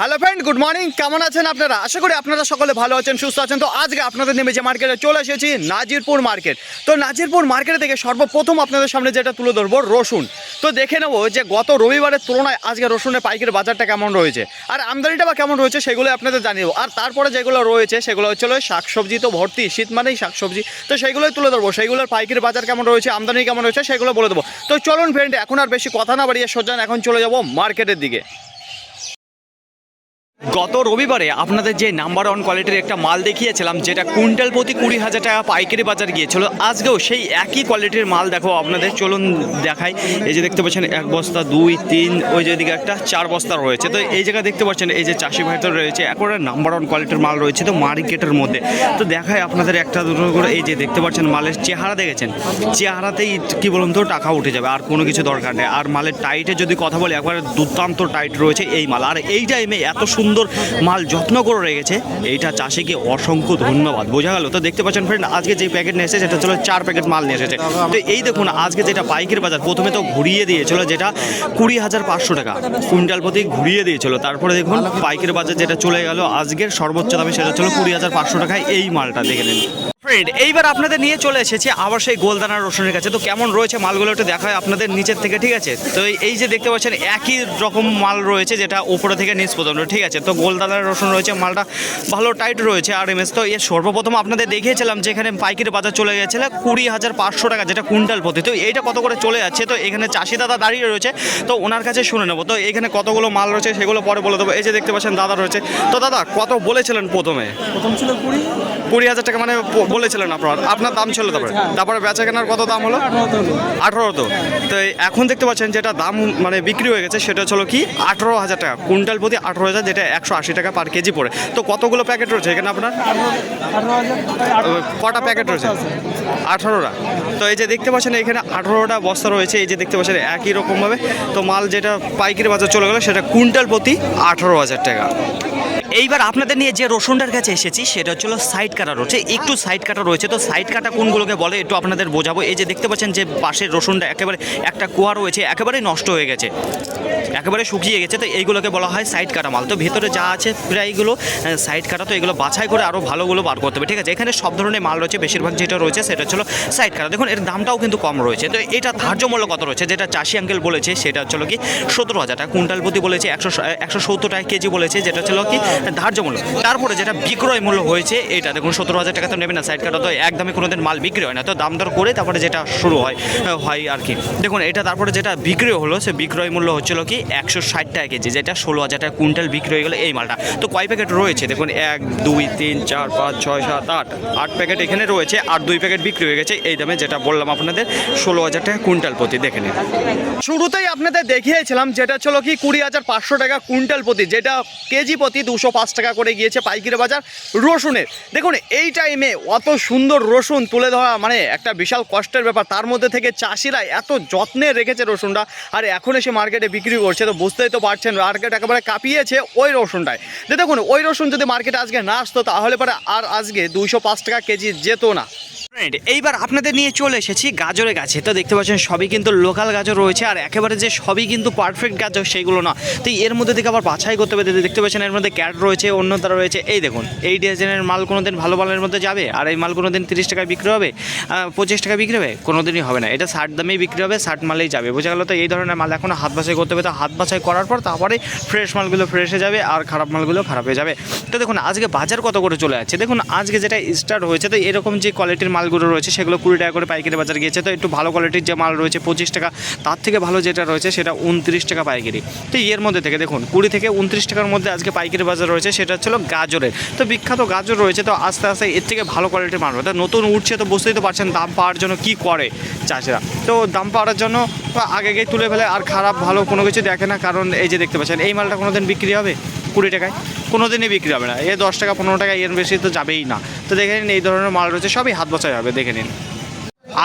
Hello friend good morning কেমন আছেন আপনারা? আশা করি আপনারা সকলে ভালো আছেন, সুস্থ আছেন। তো আজকে আপনাদের নেমে যে মার্কেটে চলে এসেছি, নাজিরপুর মার্কেট তো নাজিরপুর মার্কেটে থেকে সর্বপ্রথম আপনাদের সামনে যেটা তুলে ধরবো, রসুন। তো দেখে নেব যে গত রবিবারের তুলনায় আজকে রসুনের পাইকারি বাজারটা কেমন রয়েছে। আর আমদানিটা বা কেমন রয়েছে সেগুলো আপনাদের জানিয়ে দেবো। আর তারপরে যেগুলো রয়েছে, সেগুলো হচ্ছে শাকসবজি তো ভর্তি, শীত মানেই শাকসবজি। তো সেইগুলোই তুলে ধরবো। সেইগুলোর পাইকারি বাজার কেমন রয়েছে, আমদানি কেমন রয়েছে, সেগুলো বলে দেবো। তো চলুন ফ্রেন্ড এখন আর বেশি কথা না বাড়িয়ে সোজান এখন চলে যাব মার্কেটের দিকে। গত রবিবারে আপনাদের যে নাম্বার ওয়ান কোয়ালিটির একটা মাল দেখিয়েছিলাম, যেটা কুইন্টাল প্রতি কুড়ি হাজার টাকা পাইকারি বাজার গিয়েছিল, আজকেও সেই একই কোয়ালিটির মাল দেখো আপনাদের, চলুন দেখাই। এই যে দেখতে পাচ্ছেন, এক বস্তা, দুই, তিন, ওই যে দিকে একটা, চার বস্তা রয়েছে। তো এই জায়গায় দেখতে পাচ্ছেন, এই যে চাষি ভাইটার রয়েছে, একবারে নাম্বার ওয়ান কোয়ালিটির মাল রয়েছে তো মার্কেটের মধ্যে। তো দেখায় আপনাদের একটা দুটো করে, এই যে দেখতে পাচ্ছেন, মালের চেহারা দেখেছেন? চেহারাতেই কি বলুন তো, টাকা উঠে যাবে, আর কোনো কিছু দরকার নেই। আর মালের টাইটে যদি কথা বলি, একবারে দুর্দান্ত টাইট রয়েছে এই মাল। আর এই টাইমে এত সুন্দর মাল যত্ন করে রেখেছে। এইটা চাষিকে অসংখ্য ধন্যবাদ। বোঝা গেল। তো দেখতে পাচ্ছেন ফ্রেন্ড আজকে যে প্যাকেট নিয়ে এসেছে সেটা ছিল চার প্যাকেট মাল নিয়ে এসেছে। তো এই দেখুন, আজকে যেটা পাইকারি বাজার, প্রথমে তো ঘুরিয়ে দিয়েছিল যেটা কুড়ি হাজার পাঁচশো টাকা। কুইন্টাল প্রতি ঘুরিয়ে দিয়েছিল। তারপরে দেখুন, পাইকারি বাজার যেটা চলে গেল, আজকের সর্বোচ্চ দামে সেটা ছিল কুড়ি হাজার পাঁচশো টাকায় এই মালটা দেখে নিন। ফ্রেন্ড এইবার আপনাদের নিয়ে চলে এসেছি আবার সেই গোলদানা রসুনের কাছে। তো কেমন রয়েছে মালগুলো একটু দেখা হয় আপনাদের নিচের থেকে, ঠিক আছে? তো এই- এই যে দেখতে পাচ্ছেন, একই রকম মাল রয়েছে যেটা উপরে থেকে নিচ পর্যন্ত, ঠিক আছে? তো গোলদানার রসুন রয়েছে মালটা ভালো টাইট রয়েছে আর এমএস তো এর সর্বপ্রথম আপনাদের দেখিয়েছিলাম যেখানে পাইকারি বাজার চলে গেছিল কুড়ি হাজার পাঁচশো টাকা যেটা কুইন্টাল প্রতি। তো এইটা কত করে চলে যাচ্ছে? তো এখানে চাষি দাদা দাঁড়িয়ে রয়েছে। তো ওনার কাছে শুনে নেব। তো এখানে কতগুলো মাল রয়েছে সেগুলো পরে বলে দেবো। এই যে দেখতে পাচ্ছেন দাদা রয়েছে। তো দাদা কত বলেছিলেন প্রথমে? প্রথম ছিল কুড়ি। কুড়ি হাজার টাকা মানে বলেছিলেন আপনার। আপনার দাম ছিল তারপরে? তারপরে বেচা কেনার কত দাম হলো? আঠারো তো। তো তো এখন দেখতে পাচ্ছেন যেটা দাম মানে বিক্রি হয়ে গেছে সেটা হলো কি? আঠারো হাজার টাকা। কুইন্টাল প্রতি আঠারো হাজার যেটা একশো আশি টাকা পার কেজি পড়ে। তো কতগুলো প্যাকেট রয়েছে এখানে আপনার? কটা প্যাকেট রয়েছে? আঠারোটা। তো এই যে দেখতে পাচ্ছেন, এখানে আঠারোটা বস্তা রয়েছে। এই যে দেখতে পাচ্ছেন, একই রকমভাবে। তো মাল যেটা পাইকারি বাজার চলে গেলো, সেটা কুইন্টাল প্রতি আঠারো হাজার টাকা। এইবার আপনাদের নিয়ে যে রসুনটার কাছে এসেছি, সেটা হচ্ছিল সাইড কাটা রয়েছে একটু সাইড কাটা রয়েছে, তো সাইড কাটা কোনগুলোকে বলে একটু আপনাদের বোঝাবো। এই যে দেখতে পাচ্ছেন যে পাশের রসুনটা একেবারে একটা কুয়া রয়েছে একেবারেই নষ্ট হয়ে গেছে, একেবারে শুকিয়ে গেছে, তো এইগুলোকে বলা হয় সাইড কাটা মাল। তো ভেতরে যা আছে প্রায়গুলো সাইড কাটা, তো এগুলো বাছাই করে আরও ভালোগুলো বার করতে হবে, ঠিক আছে? এখানে সব ধরনের মাল রয়েছে, বেশিরভাগ যেটা রয়েছে সেটা হচ্ছিল সাইড কাটা। দেখুন, এর দামটাও কিন্তু কম রয়েছে। তো এটা ধার্য মূল্য কত রয়েছে? যেটা চাষি আঙ্কেল বলেছে, সেটা হচ্ছিল কি সতেরো হাজার টাকা। কুইন্টাল প্রতি বলেছে একশো একশো সত্তর টাকা কেজি বলেছে, যেটা ছিল কি ধার্য মূল্য। তারপরে যেটা বিক্রয় মূল্য হয়েছে, এটা দেখুন, সতেরো হাজার টাকা তো নেবে না সাইড কাটা তো একদমই কোনো দিন মাল বিক্রি হয় না। তো দাম দর করে তারপরে যেটা শুরু হয় হয় আর কি। দেখুন, এটা তারপরে যেটা বিক্রয় হলো, সে বিক্রয় মূল্য হচ্ছিল কি, একশো ষাট টাকা কেজি, যেটা ষোলো হাজার টাকা কুইন্টাল বিক্রি হয়ে গেলো এই মালটা। তো কয় প্যাকেট রয়েছে? দেখুন, এক, দুই, তিন, চার, পাঁচ, ছয়, সাত, আট। আট প্যাকেট এখানে রয়েছে, আর দুই প্যাকেট বিক্রি হয়ে গেছে। এই দামে যেটা বললাম আপনাদের, ষোলো হাজার টাকা কুইন্টাল প্রতি, দেখে নিন। শুরুতেই আপনাদের দেখিয়েছিলাম, যেটা ছিল কি, কুড়ি হাজার পাঁচশো টাকা কুইন্টাল প্রতি, যেটা কেজি প্রতি দুশো পাঁচ টাকা করে গিয়েছে পাইকারি বাজার রসুনের। দেখুন, এই টাইমে অত সুন্দর রসুন তুলে ধরা মানে একটা বিশাল কষ্টের ব্যাপার। তার মধ্যে থেকে চাষিরা এত যত্নে রেখেছে রসুনটা, আর এখন এসে মার্কেটে বিক্রি করছে। তো বুঝতেই তো পারছেন মার্কেট একেবারে কাঁপিয়েছে ওই রসুনটায়। যে দেখুন, ওই রসুন যদি মার্কেটে আজকে না আসতো, তাহলে পরে আর আজকে দুইশো পাঁচ টাকা কেজি যেত না। এইবার আপনাদের নিয়ে চলে এসেছি গাজরের গাছে। তো দেখতে পাচ্ছেন, সবই কিন্তু লোকাল গাজর রয়েছে, আর একেবারে যে সবই কিন্তু পারফেক্ট গাজর সেইগুলো না। তো এর মধ্যে থেকে আবার বাছাই করতে হবে, দেখতে পাচ্ছেন, এর মধ্যে ক্যাট রয়েছে, অন্য তারা রয়েছে, এই দেখুন, এই ডিজাইনের মাল কোনো দিন ভালো মালের মধ্যে যাবে, আর এই মাল কোনো দিন তিরিশ টাকায় বিক্রি হবে পঁচিশ টাকায় বিক্রি হবে কোনো দিনই হবে না। এটা ষাট দামেই বিক্রি হবে, ষাট মালেই যাবে। বোঝা গেল তো এই ধরনের মাল এখন হাত বাছাই করতে হবে, তো হাত বাছাই করার পর তারপরে ফ্রেশ মালগুলো ফ্রেশে যাবে, আর খারাপ মালগুলো খারাপ হয়ে যাবে। তো দেখুন, আজকে বাজার কত করে চলে যাচ্ছে? দেখুন, আজকে যেটা স্টার্ট হয়েছে, তো এরকম যে কোয়ালিটির মালগুলো রয়েছে, সেগুলো কুড়ি টাকা করে পাইকারি বাজার গিয়েছে। তো একটু ভালো কোয়ালিটির যে মাল রয়েছে, পঁচিশ টাকা, তার থেকে ভালো যেটা রয়েছে, সেটা উনত্রিশ টাকা পাইকারি। তো এর মধ্যে থেকে দেখুন, কুড়ি থেকে উনত্রিশ টাকার মধ্যে আজকে পাইকারি বাজার রয়েছে, সেটা হচ্ছিল গাজরের। তো বিখ্যাত গাজর রয়েছে, তো আস্তে আস্তে এর থেকে ভালো কোয়ালিটির মাল রয়েছে। নতুন উঠছে তো বুঝতেই তো পারছেন দাম পাওয়ার জন্য কি করে চাষিরা। তো দাম পাওয়ার জন্য আগে গিয়ে তুলে ফেলে, আর খারাপ ভালো কোনো কিছু দেখে না, কারণ এই যে দেখতে পাচ্ছেন, এই মালটা কোনো দিন বিক্রি হবে? কুড়ি টাকায়। কোনো দিনই বিক্রি হবে না। এ দশ টাকা, পনেরো টাকা এর বেশি তো যাবেই না। তো দেখে নিন, এই ধরনের মাল রয়েছে, সবই হাত বসা যাবে দেখে নিন।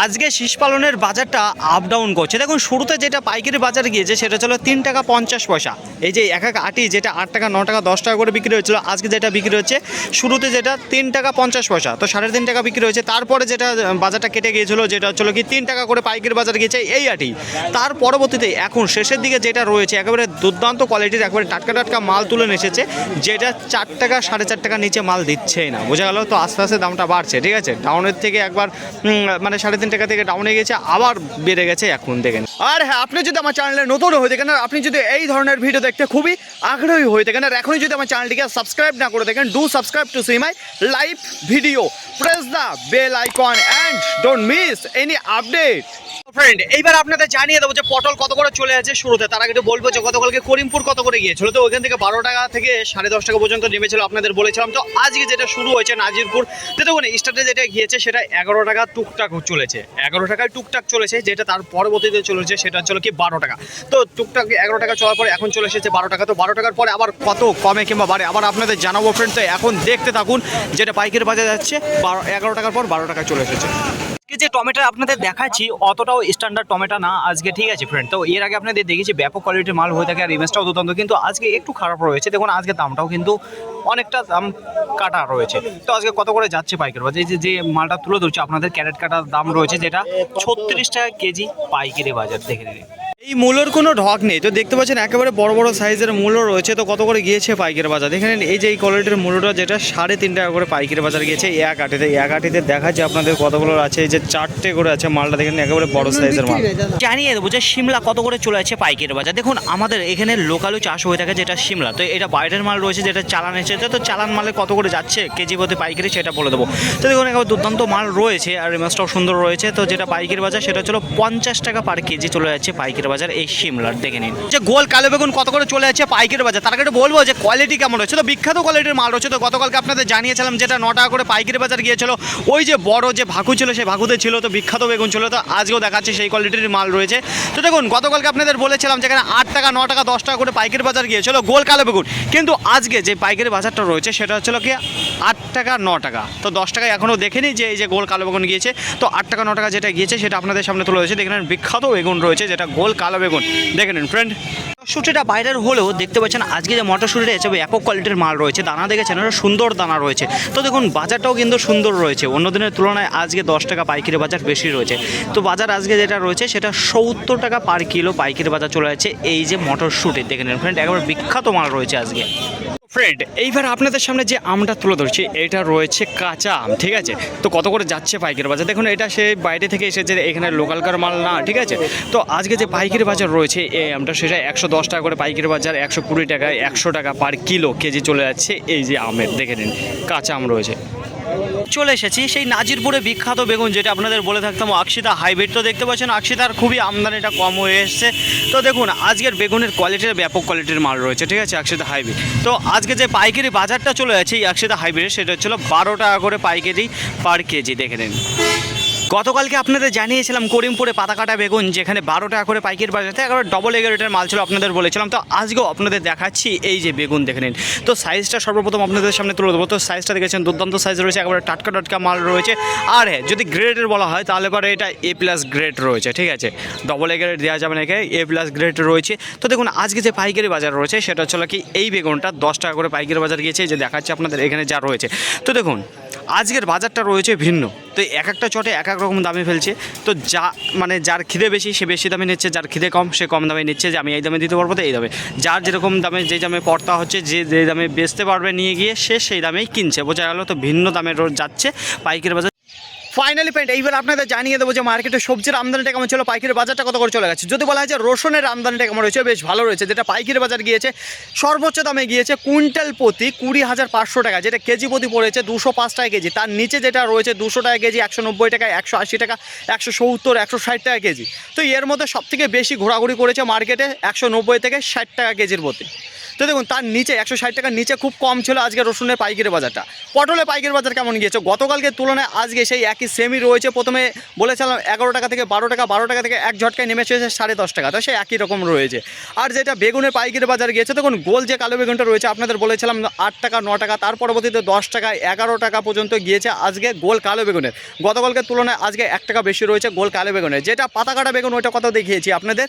আজকে শীষ পালনের বাজারটা আপ ডাউন করছে। দেখুন, শুরুতে যেটা পাইকারি বাজারে গিয়েছে, সেটা ছিল তিন টাকা পঞ্চাশ পয়সা। এই যে এক এক আটি, যেটা আট টাকা, ন টাকা, দশ টাকা করে বিক্রি হয়েছিল, আজকে যেটা বিক্রি হচ্ছে, শুরুতে যেটা তিন টাকা পঞ্চাশ পয়সা, তো সাড়ে তিন টাকা বিক্রি হয়েছে। তারপরে যেটা বাজারটা কেটে গিয়েছিল, যেটা হচ্ছিল কি, তিন টাকা করে পাইকারি বাজারে গিয়েছে এই আটি। তার পরবর্তীতে এখন শেষের দিকে যেটা রয়েছে, একেবারে দুর্দান্ত কোয়ালিটির একেবারে টাটকা টাটকা মাল তুলে এসেছে, যেটা চার টাকা, সাড়ে চার টাকা নিচে মাল দিচ্ছেই না। বোঝা গেল তো, আস্তে আস্তে দামটা বাড়ছে, ঠিক আছে? ডাউনের থেকে একবার মানে সাড়ে তিন টাকা থেকে ডাউনে গেছে, আবার বেড়ে গেছে এখন দেখেন। আর হ্যাঁ আপনি যদি আমার চ্যানেলে নতুন হয়ে থাকেন, আর আপনি যদি এই ধরনের ভিডিও দেখতে খুবই আগ্রহী হয়ে থাকেন, আর এখনই যদি আমার চ্যানেলটিকে সাবস্ক্রাইব না করে দেখেন do subscribe to see my live video press the bell icon and don't miss any update friend এইবার আপনাদের জানিয়ে দেবো যে পটল কত করে চলে আছে শুরুতে। তার আগে বলব যে গতকালকে করিমপুর কত করে গিয়েছিল? তো ওইখান থেকে বারো টাকা থেকে সাড়ে দশ টাকা পর্যন্ত নেমেছিল আপনাদের বলেছিলাম। তো আজকে যেটা শুরু হয়েছে নাজিরপুর তো দেখুন, স্টার্টে যেটা গিয়েছে সেটা এগারো টাকা টুকটাক চলেছে। এগারো টাকায় টুকটাক চলেছে, যেটা তার পরবর্তীতে চলেছে সেটা চলো কি বারো টাকা। তো টুকটাক এগারো টাকা চলার পরে এখন চলে এসেছে বারো টাকা। তো বারো টাকার পরে আবার কত কমে কিংবা বাড়ে, আবার আপনাদের জানাব ফ্রেন্ড তো এখন দেখতে থাকুন, যেটা পাইকারি বাজার যাচ্ছে, বারো এগারো টাকার পর বারো টাকা চলে এসেছে। আজকে যে টমেটো আপনাদের দেখাচ্ছি, অতটাও স্ট্যান্ডার্ড টমেটো না। আজকে ঠিক আছে ফ্রেন্ড তো এর আগে আপনাদের দেখেছি ব্যাপক কোয়ালিটির মাল হয়ে থাকে আর ইমেজটাও দুর্দান্ত, কিন্তু আজকে একটু খারাপ রয়েছে। দেখুন, আজকে দামটাও কিন্তু অনেকটা দাম কাটা রয়েছে। তো আজকে কত করে যাচ্ছে পাইকারি বাজার? এই যে যে মালটা তুলে ধরছে, আপনাদের ক্যারেট কাটার দাম রয়েছে যেটা ছত্রিশ টাকা কেজি পাইকারি বাজার, দেখে নিন। এই মূলোর কোনো ঢক নেই। তো দেখতে পাচ্ছেন একেবারে বড় বড় সাইজের মূল্য রয়েছে। তো কত করে গিয়েছে পাইকারি বাজার? দেখে নিন এই যে এই কোয়ালিটির মূল্যটা যেটা সাড়ে তিন টাকা করে পাইকারি বাজার গিয়েছে এই এক আটিতে। এক আটিতে দেখাচ্ছে আপনাদের কতগুলো আছে এই যে চারটে করে আছে মালটা দেখেন একেবারে বড় সাইজের মাল। জানিয়ে দেবো যে সিমলা কত করে চলে আছে পাইকারি বাজার। দেখুন আমাদের এখানে লোকালও চাষ হয়ে থাকে যেটা সিমলা। তো এটা বাইরের মাল রয়েছে যেটা চালান এসেছে। তো চালান মালে কত করে যাচ্ছে কেজি প্রতি পাইকারি সেটা বলে দেবো। তো দেখুন একেবারে দুর্দান্ত মাল রয়েছে আর এই মাছটাও সুন্দর রয়েছে। তো যেটা পাইকারি বাজার সেটা হলো পঞ্চাশ টাকা পার কেজি চলে যাচ্ছে পাইকারি বাজার এই সিমলার, দেখে নিন। যে গোল কালো বেগুন কত করে চলে যাচ্ছে পাইকারি বাজার, তার একটু বলব যে কোয়ালিটি কেমন রয়েছে। তো বিখ্যাত কোয়ালিটির মাল রয়েছে। তো গতকালকে আপনাদের জানিয়েছিলাম যেটা ন টাকা করে পাইকারি বাজার গিয়েছিল, ওই যে বড় যে ভাকু ছিল, সেই ভাকুতে ছিল, তো বিখ্যাত বেগুন ছিল, তো আজকেও দেখাচ্ছে সেই কোয়ালিটির মাল রয়েছে। তো দেখুন, গতকালকে আপনাদের বলেছিলাম যেখানে আট টাকা, ন টাকা, দশ টাকা করে পাইকারি বাজার গিয়েছিল, গোল কালো বেগুন। কিন্তু আজকে যে পাইকারি বাজারটা রয়েছে, সেটা হচ্ছিল কি, আট টাকা, ন টাকা। তো দশ টাকা এখনও দেখেনি যে এই যে গোল কালো বেগুন গিয়েছে, তো আট টাকা, ন টাকা যেটা গিয়েছে, সেটা আপনাদের সামনে তুলে রয়েছে দেখে নেন, বিখ্যাত বেগুন রয়েছে, যেটা গোল কালো বেগুন। দেখে নিন ফ্রেন্ড মটরশুটিটা বাইরের হলেও দেখতে পাচ্ছেন আজকে যে মটরশুটিটা এসে ব্যাপক কোয়ালিটির মাল রয়েছে। দানা দেখেছেন ওটা সুন্দর দানা রয়েছে। তো দেখুন, বাজারটাও কিন্তু সুন্দর রয়েছে। অন্য দিনের তুলনায় আজকে দশ টাকা পাইকারি বাজার বেশি রয়েছে। তো বাজার আজকে যেটা রয়েছে, সেটা সত্তর টাকা পার কিলো পাইকারি বাজার চলে যাচ্ছে এই যে মটরশুটি। দেখে নিন ফ্রেন্ড একেবারে বিখ্যাত মাল রয়েছে আজকে। ফ্রেন্ড এইবার আপনাদের সামনে যে আমটা তুলে ধরছি, এটা রয়েছে কাঁচা আম, ঠিক আছে? তো কত করে যাচ্ছে পাইকারি বাজার? দেখুন, এটা সে বাইরে থেকে এসেছে, এখানে লোকালকার মাল না, ঠিক আছে? তো আজকে যে পাইকারি বাজার রয়েছে, এই আমটা সেটা একশো দশ টাকা করে পাইকারি বাজার একশো কুড়ি টাকায় একশো টাকা পার কিলো কেজি চলে যাচ্ছে এই যে আমের। দেখে নিন, কাঁচা আম রয়েছে। চলে এসেছি সেই নাজিরপুরে বিখ্যাত বেগুন, যেটা আপনাদের বলে থাকতাম আকশিতা হাইব্রিড। তো দেখতে পাচ্ছেন আকশিতার খুবই আমদানিটা কম হয়ে এসছে। তো দেখুন, আজকের বেগুনের কোয়ালিটির ব্যাপক কোয়ালিটির মাল রয়েছে, ঠিক আছে আকশিতা হাইব্রিড। তো আজকে যে পাইকারি বাজারটা চলে যাচ্ছে এই আকশিতা হাইব্রিড, সেটা হচ্ছিল বারো টাকা করে পাইকারি পার কেজি, দেখে নিন। গতকালকে আপনাদের জানিয়েছিলাম করিমপুরে পাতা কাটা বেগুন, যেখানে বারো টাকা করে পাইকারি বাজাতে একেবারে ডবল এগারোটার মাল ছিল আপনাদের বলেছিলাম। তো আজকেও আপনাদের দেখাচ্ছি এই যে বেগুন, দেখে নিন। তো সাইজটা সর্বপ্রথম আপনাদের সামনে তুলে দেবো তো সাইজটা দেখেছেন, দুর্দান্ত সাইজ রয়েছে, একেবারে টাটকা টাটকা মাল রয়েছে। আর হ্যাঁ যদি গ্রেডের বলা হয়, তাহলে পরে এটা এ প্লাস গ্রেড রয়েছে, ঠিক আছে? ডবল এ গ্রেড দেওয়া যাবে না এখানে এ প্লাস গ্রেড রয়েছে। তো দেখুন, আজকে যে পাইকারি বাজার রয়েছে, সেটা হচ্ছে কি, এই বেগুনটা দশ টাকা করে পাইকারি বাজার গিয়েছে যে দেখাচ্ছে আপনাদের এখানে যা রয়েছে। তো দেখুন আজকের বাজারটা রয়েছে ভিন্ন। তো এক একটা চটে এক এক রকম দামে ফেলছে। তো যা মানে যার খিদে বেশি, সে বেশি দামে নিচ্ছে, যার খিদে কম, সে কম দামে নিচ্ছে, যে আমি এই দামে দিতে পারব তো এই দামে। যার যেরকম দামে যে দামে পড়তা হচ্ছে, যে যে দামে বেচতে পারবে নিয়ে গিয়ে, সে সেই দামেই কিনছে। বোঝা গেল তো ভিন্ন দামে যাচ্ছে, পাইকারি বাজার ফাইনালি পয়েন্ট এইবার আপনাদের জানিয়ে দেবো যে মার্কেটে সবজির আমদানিটা কেমন ছিল, পাইকারি বাজারটা কত করে চলে গেছে। যদি বলা হয় যে রসুনের আমদানিটা কেমন রয়েছে, বেশ ভালো রয়েছে, যেটা পাইকারি বাজার গিয়েছে, সর্বোচ্চ দামে গিয়েছে কুইন্টাল প্রতি কুড়ি হাজার পাঁচশো টাকা, যেটা কেজি প্রতি পড়েছে দুশো পাঁচ টাকা কেজি। তার নিচে যেটা রয়েছে দুশো টাকা কেজি, একশো নব্বই টাকা, একশো আশি টাকা, একশো সত্তর, একশো ষাট টাকা কেজি। তো এর মধ্যে সবথেকে বেশি ঘোরাঘুরি করেছে মার্কেটে একশো নব্বই থেকে ষাট টাকা কেজির প্রতি তো দেখুন, তার নিচে একশো ষাট টাকার নিচে খুব কম ছিল আজকে রসুনের পাইকারি বাজারটা। পটলের পাইকারি বাজার কেমন গিয়েছে? গতকালকে তুলনায় আজকে সেই একই সেমই রয়েছে। প্রথমে বলেছিলাম এগারো টাকা থেকে বারো টাকা বারো টাকা থেকে এক ঝটকায় নেমে এসেছে সাড়ে দশ টাকা। তো সেই একই রকম রয়েছে। আর যেটা বেগুনের পাইকারি বাজার গিয়েছে, দেখুন, গোল যে কালো বেগুনটা রয়েছে, আপনাদের বলেছিলাম আট টাকা, ন টাকা, তার পরবর্তীতে দশ টাকা, এগারো টাকা পর্যন্ত গিয়েছে আজকে গোল কালো বেগুনের। গতকালকে তুলনায় আজকে এক টাকা বেশি রয়েছে গোল কালো বেগুনের। যেটা পাতা কাটা বেগুন, ওইটা কত দেখিয়েছি আপনাদের?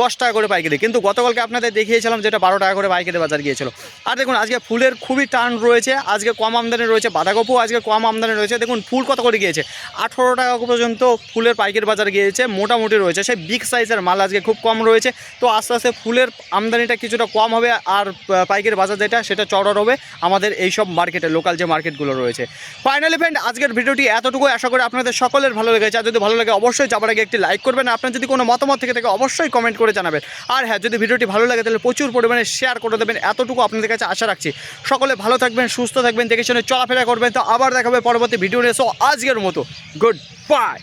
দশ টাকা করে পাইকারি। কিন্তু গতকালকে আপনাদের দেখিয়েছিলাম যেটা বারো টাকা করে পাইকারি বাজার গিয়েছিল। আর দেখুন, আজকে ফুলের খুবই টান রয়েছে, আজকে কম আমদানি রয়েছে, বাঁধাকপিও আজকে কম আমদানি রয়েছে। দেখুন, ফুল কত করে গিয়েছে? আঠেরো টাকা পর্যন্ত ফুলের পাইকারি বাজার গিয়েছে, মোটামুটি রয়েছে। সেই বিগ সাইজের মাল আজকে খুব কম রয়েছে। তো আস্তে আস্তে ফুলের আমদানিটা কিছুটা কম হবে, আর পাইকারি বাজার যেটা, সেটা চড়ার হবে আমাদের এইসব মার্কেটে লোকাল যে মার্কেটগুলো রয়েছে। ফাইনালি ফ্রেন্ড আজকের ভিডিওটি এতটুকু আশা করি আপনাদের সকলের ভালো লেগেছে। আর যদি ভালো লাগে, অবশ্যই যাবার আগে একটি লাইক করবেন। আপনার যদি কোনো মতামত থেকে থাকে, অবশ্যই কমেন্ট করে জানাবেন। আর হ্যাঁ যদি ভিডিওটি ভালো লাগে, তাহলে প্রচুর পরিমাণে শেয়ার করে দেবেন। এতটুকু আপনাদের কাছে আশা রাখছি। সকলে ভালো থাকবেন, সুস্থ থাকবেন, দেখে শুনে চলাফেরা করবেন। তো আবার দেখাবে পরবর্তী ভিডিও নিয়ে। সো আজকের মতো গুড বাই